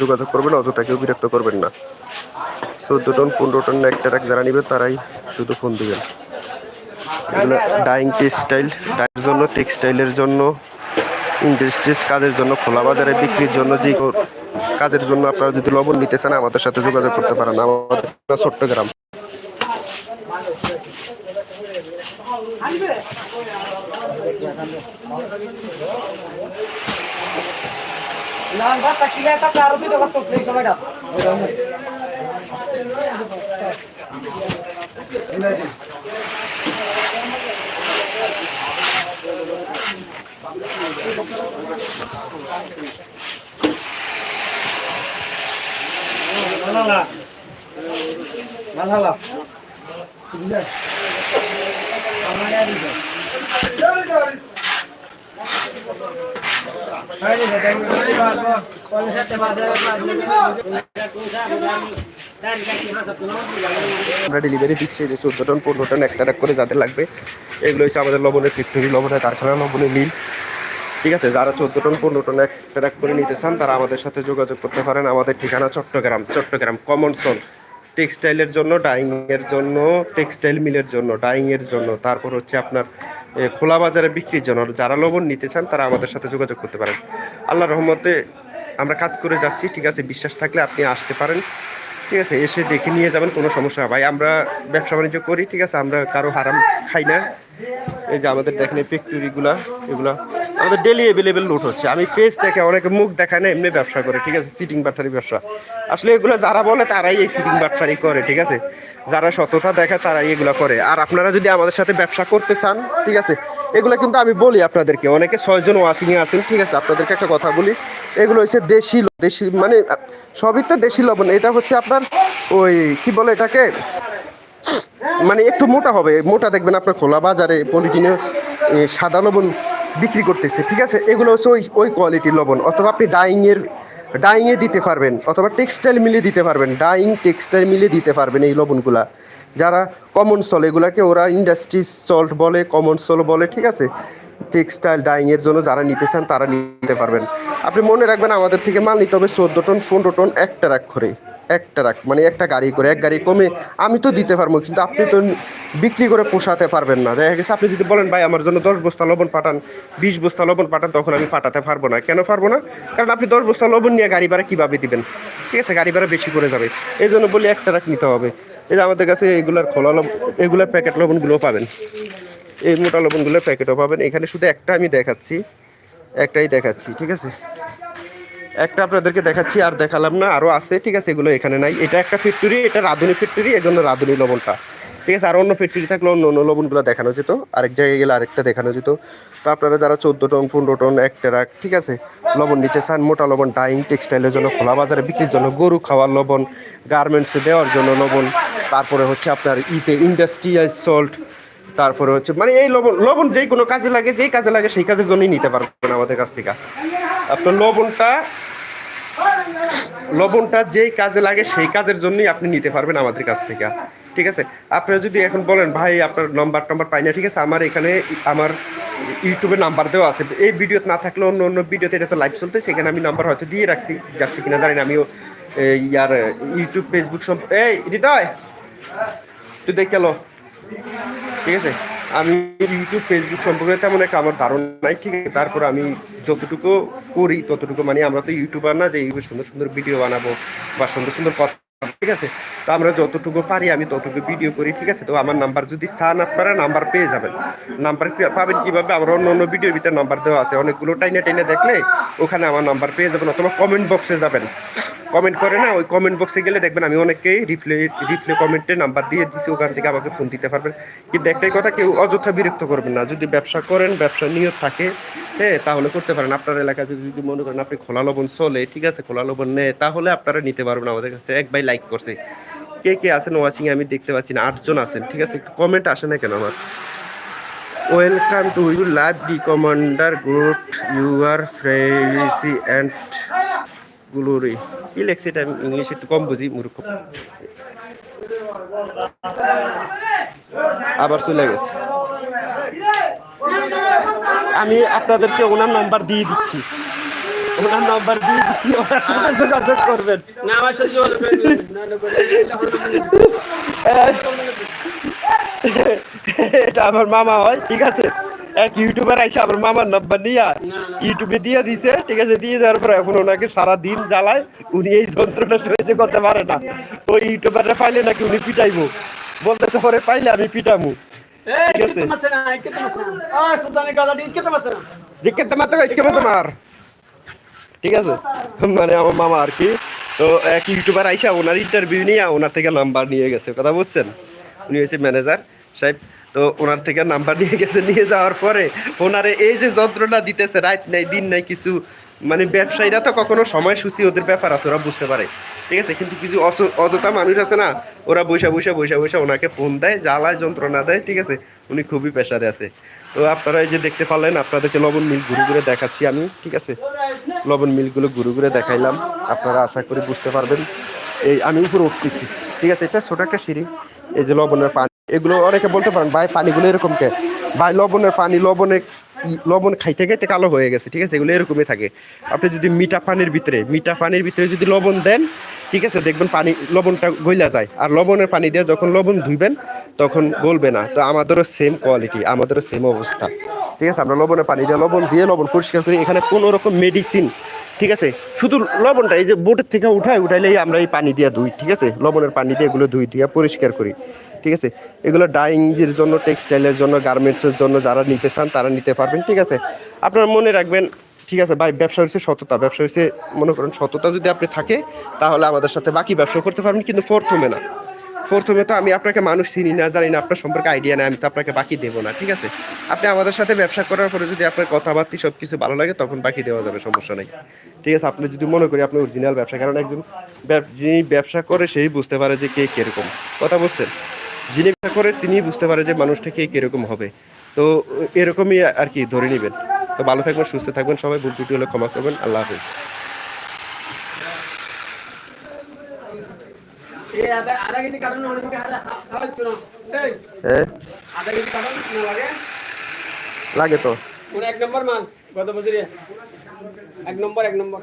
যোগাযোগ করবেন, অযথা কেউ বিরক্ত করবেন না। চোদ্দ টন, পনেরো টন একটা রাখ যারা নিবে তারাই শুধু ফোন দিবেন। ডাইং টেক্সটাইল ডাইয়ের জন্য টেক্সটাইলের জন্য ইন্ডাস্ট্রিজ কাজের জন্য, খোলা বাজারে বিক্রির জন্য, যে কাজের জন্য আপনারা যদি লবণ নিতে চান, আমাদের সাথে যোগাযোগ করতে পারেন। আমাদের ছোট্ট গ্রাম। নাম্বার কাটিলে একটা কারও দিতে পারতো এই সময়টা। মালালা মালালা বুঝলে আমার আর আমরা ডেলিভারি দিচ্ছি যে চোদ্দ টন পনেরো টন একটা এক করে যাদের লাগবে। এগুলো হচ্ছে আমাদের লবণের ফ্যাক্টরি লবণের কারখানা, লবণের মিল। ঠিক আছে, যারা চোদ্দ টন পনেরো টন এক ট্রাক করে নিতে চান, তারা আমাদের সাথে যোগাযোগ করতে পারেন। আমাদের ঠিকানা চট্টগ্রাম চট্টগ্রাম কমন সোল টেক্সটাইলের জন্য ডাইংয়ের জন্য টেক্সটাইল মিলের জন্য ডাইংয়ের জন্য। তারপর হচ্ছে আপনার খোলা বাজারে বিক্রির জন্য যারা লবণ নিতে চান, তারা আমাদের সাথে যোগাযোগ করতে পারেন। আল্লাহ রহমতে আমরা কাজ করে যাচ্ছি, ঠিক আছে? বিশ্বাস থাকলে আপনি আসতে পারেন। ঠিক আছে? এসে দেখে নিয়ে যাবেন, কোনো সমস্যা ভাই, আমরা ব্যবসা বাণিজ্য করি, ঠিক আছে? আমরা কারও হারাম খাই না। এই যে আমাদের দেখেন ফ্যাক্টরিগুলা এগুলা আমাদের ডেলি অ্যাভেলেবেল লোড হচ্ছে। আমি পেজ দেখে অনেকে মুখ দেখায় না, এমনি ব্যবসা করে, ঠিক আছে? সিটিং বাটফারি ব্যবসা। আসলে এগুলো যারা বলে, তারাই এই সিটিং বাটফারি করে, ঠিক আছে? যারা সততা দেখায় তারাই এগুলো করে। আর আপনারা যদি আমাদের সাথে ব্যবসা করতে চান, ঠিক আছে? এগুলো কিন্তু আমি বলি আপনাদেরকে। অনেকে ছয়জন ওয়াশিংয়ে আছেন, ঠিক আছে? আপনাদেরকে একটা কথা বলি। এগুলো হচ্ছে দেশি দেশি মানে সবই তো দেশি লবণ। এটা হচ্ছে আপনার ওই, কি বলে এটাকে? মানে একটু মোটা হবে। মোটা দেখবেন আপনার খোলা বাজারে পলিটিনে সাদা লবণ বিক্রি করতেছে, ঠিক আছে? এগুলো হচ্ছে ওই ওই কোয়ালিটির লবণ। অথবা আপনি ডাইংয়ের ডাইংয়ে দিতে পারবেন, অথবা টেক্সটাইল মিলে দিতে পারবেন। ডাইং টেক্সটাইল মিলে দিতে পারবেন এই লবণগুলা। যারা কমন সল এগুলাকে ওরা ইন্ডাস্ট্রি সল্ট বলে কমন সল বলে, ঠিক আছে? টেক্সটাইল ডাইংয়ের জন্য যারা নিতে চান, তারা নিতে পারবেন। আপনি মনে রাখবেন আমাদের থেকে মাল নিতে হবে চোদ্দ টন, পনেরো টন একটা রাখ করে। একটা ট্রাক মানে একটা গাড়ি করে, এক গাড়ি কমে আমি তো দিতে পারব, কিন্তু আপনি তো বিক্রি করে পোষাতে পারবেন না। দেখা গেছে আপনি যদি বলেন, ভাই, আমার জন্য দশ বস্তা লবণ পাঠান, বিশ বস্তা লবণ পাঠান, তখন আমি পাঠাতে পারব না। কেন পারব না? কারণ আপনি দশ বস্তা লবণ নিয়ে গাড়ি ভাড়া কীভাবে দিবেন? ঠিক আছে, গাড়ি ভাড়া বেশি করে যাবে। এই জন্য বলি এক ট্রাক নিতে হবে। এই যে আমাদের কাছে এগুলার খোলা লবণ এগুলার প্যাকেট লবণগুলো পাবেন। এই মোটা লবণগুলোর প্যাকেটও পাবেন। এখানে শুধু একটা আমি দেখাচ্ছি, একটাই দেখাচ্ছি, ঠিক আছে? একটা আপনাদেরকে দেখাচ্ছি, আর দেখালাম না আরও আছে, ঠিক আছে, এগুলো এখানে নাই। এটা একটা ফ্যাক্টরি এটা রাঁধুনি ফ্যাক্টরি এই জন্য রাঁধুনি লবণটা। ঠিক আছে, আর অন্য ফ্যাক্টরি থাকলে অন্য অন্য লবণগুলো দেখানো যেত, আরেক জায়গায় গেলে আরেকটা দেখানো যেত। তো আপনারা যারা চোদ্দ টন, পনেরো টন, এক ট্রাক, ঠিক আছে, লবণ নিতে চান, মোটা লবণ, ডাইং টেক্সটাইলের জন্য, খোলা বাজারে বিক্রির জন্য, গরু খাওয়ার লবণ, গার্মেন্টসে দেওয়ার জন্য লবণ, তারপরে হচ্ছে আপনার ইতে ইন্ডাস্ট্রিয়াল সল্ট, তারপরে হচ্ছে মানে এই লবণ লবণ যেই কোনো কাজে লাগে, যেই কাজে লাগে, সেই কাজের জন্যই নিতে পারবেন আমাদের কাছ থেকে। আপনার লবণটা লবণটা যেই কাজে লাগে সেই কাজের জন্যই আপনি নিতে পারবেন আমাদের কাছ থেকে। ঠিক আছে? আপনি যদি এখন বলেন, ভাই, আপনার নম্বর টম্বর পাই না। ঠিক আছে? আমার এখানে আমার ইউটিউবে নাম্বার দেওয়া আছে। এই ভিডিওতে না থাকলে অন্য অন্য ভিডিওতে এটা তো লাইভ চলতেছে সেখানে আমি নাম্বার হয়তো দিয়ে রাখছি। যাচ্ছি কিনা জানি না, আমিও ইয়ার ইউটিউব ফেসবুক সব এই, হৃদয়! তুই দেখ ঠিক আছে? আমি ইউটিউব ফেসবুক সম্পর্কে তেমন একটা আমার ধারণা নাই, ঠিক আছে? তারপর আমি যতটুকু করি, ততটুকু মানে আমরা তো ইউটিউবার না যে এইভাবে সুন্দর সুন্দর ভিডিও বানাবো বা সুন্দর সুন্দর কথা ঠিক আছে? তো আমরা যতটুকু পারি, আমি ততটুকু ভিডিও করি, ঠিক আছে? তো আমার নাম্বার যদি চান, আপনারা নাম্বার পেয়ে যাবেন। নাম্বার পাবেন কীভাবে? আমরা অন্য অন্য ভিডিওর ভিতরে নাম্বার দেওয়া আছে। অনেকগুলো টাইনে টাইনে দেখলে ওখানে আমার নাম্বার পেয়ে যাবেন, অথবা কমেন্ট বক্সে যাবেন। কমেন্ট করে না, ওই কমেন্ট বক্সে গেলে দেখবেন আমি অনেককেই রিপ্লে রিপ্লে কমেন্টে নাম্বার দিয়ে দিচ্ছি ওখান থেকে আমাকে ফোন দিতে পারবেন। কিন্তু একটাই কথা, কেউ অযথা বিরক্ত করবেন না। যদি ব্যবসা করেন, ব্যবসা নিয়ত থাকে হ্যাঁ তাহলে করতে পারেন। আপনার এলাকাতে যদি মনে করেন আপনি খোলা লবণ চলে, ঠিক আছে, খোলা লবণ নেয় তাহলে আপনারা নিতে পারবেন আমাদের কাছ থেকে। এক ভাই লাইক করছে। কে কে আছেন? ওয়াচিং আমি দেখতে পাচ্ছি না। আটজন আছেন, ঠিক আছে? একটু কমেন্ট আসে না কেন আমার? Welcome to you love d commander good you are ফ্রেসি and glory কি লেখছে এটা আমি ইংলিশ একটু কম বুঝি মূর্খ। আবার চলে গেছে। আমি আপনাদেরকে ওনার নাম্বার দিয়ে দিচ্ছি। ওনার নাম্বার দিয়ে দিচ্ছি ওনার সাথে যোগাযোগ করবেন। এটা আমার মামা হয় ঠিক আছে? এক ইউটিউবার আইসা আমার মামার নাম্বার নিয়ে ইউটিউবে দিয়ে দিছে ঠিক আছে? দিয়ে দেওয়ার পরে এখন ওনাকে সারা দিন জ্বালায় উনি এই যন্ত্রটা সহ্য করতে পারে না। ওই ইউটিউবারটা পাইলে নাকি উনি পিটাইবো। বলতেছে পরে পাইলে আমি পিটামু। ঠিক আছে। কেতে মাত্র কেমন তোমার ঠিক আছে? মানে আমার মামা আর কি। তো এক ইউটিউবার আইসা ওনার ইন্টারভিউ নিয়ে ওনার থেকে নাম্বার নিয়ে গেছে। কথা বুঝছেন? উনি হয়েছে ম্যানেজার সাহেব। তো ওনার থেকে নাম্বার নিয়ে গেছে, নিয়ে যাওয়ার পরে ওনারে এই যে যন্ত্রণা দিতেছে, রাত নাই, দিন নাই, কিছু মানে ব্যবসায়ীরা তো কখনো সময়সূচি ওদের ব্যাপার আছে, ওরা বুঝতে পারে। ঠিক আছে? কিন্তু কিছু অযথা মানুষ আছে না, ওরা বৈশা বৈশা বৈশা বৈশা ওনাকে ফোন দেয়, জ্বালায়, যন্ত্রণা দেয়, ঠিক আছে? উনি খুবই পেশারে আছে। তো আপনারা এই যে দেখতে পারলেন, আপনাদেরকে লবণ মিল ঘুরে ঘুরে দেখাচ্ছি আমি, ঠিক আছে? লবণ মিলগুলো ঘুরে ঘুরে দেখাইলাম, আপনারা আশা করি বুঝতে পারবেন। এই, আমি উপরে উঠতেছি, ঠিক আছে? এটা ছোট একটা সিঁড়ি, এই যে লবণের পানি এগুলো অনেকে বলতে পারেন, ভাই, পানিগুলো এরকম কে ভাই, লবণের পানি, লবণে লবণ খাইতে খাইতে কালো হয়ে গেছে, ঠিক আছে? এগুলো এরকমই থাকে। আপনি যদি মিঠা পানির ভিতরে, মিঠা পানির ভিতরে যদি লবণ দেন, ঠিক আছে, দেখবেন পানি, লবণটা গইলা যায়। আর লবণের পানি দিয়ে যখন লবণ ধুইবেন, তখন গলবে না। তো আমাদেরও সেম কোয়ালিটি আমাদেরও সেম অবস্থা। ঠিক আছে? আমরা লবণের পানি দিয়ে লবণ দিয়ে লবণ পরিষ্কার করি এখানে কোনো রকম মেডিসিন ঠিক আছে? শুধু লবণটা, এই যে বোটের থেকে উঠায়, উঠাইলেই আমরা এই পানি দিয়ে ধুই, ঠিক আছে? লবণের পানি দিয়ে এগুলো ধুই দিয়ে পরিষ্কার করি। ঠিক আছে? এগুলো ডাইংয়ের জন্য টেক্সটাইলের জন্য গার্মেন্টসের জন্য যারা নিতে চান তারা নিতে পারবেন, ঠিক আছে? আপনারা মনে রাখবেন, ঠিক আছে ভাই, ব্যবসা হচ্ছে সততা। ব্যবসা হচ্ছে, মনে করেন সততা যদি আপনি থাকে, তাহলে আমাদের সাথে বাকি ব্যবসা করতে পারবেন, কিন্তু প্রথমে না। প্রথমে তো আমি আপনাকে মানুষ চিনি না, জানি না, আপনার সম্পর্কে আইডিয়া নেই, আমি তো আপনাকে বাকি দেবো না, ঠিক আছে? আপনি আমাদের সাথে ব্যবসা করার পরে যদি আপনার কথাবার্তা সব কিছু ভালো লাগে, তখন বাকি দেওয়া যাবে, সমস্যা নেই। ঠিক আছে, আপনি যদি মনে করি আপনি অরিজিনাল ব্যবসা কারণ একজন যিনি ব্যবসা করে সেই বুঝতে পারে যে কে কীরকম। কথা বুঝছেন? যিনি ব্যবসা করে তিনি বুঝতে পারে যে মানুষটা কে কীরকম হবে। তো এরকমই আর কি ধরে নেবেন। তো ভালো থাকবেন সুস্থ থাকবেন সবাই ভুল ত্রুটি হলে ক্ষমা করবেন। আল্লাহ হাফিজ? লাগে? তো। এক নম্বর মাল গত বছরে। এক নম্বর এক নম্বর।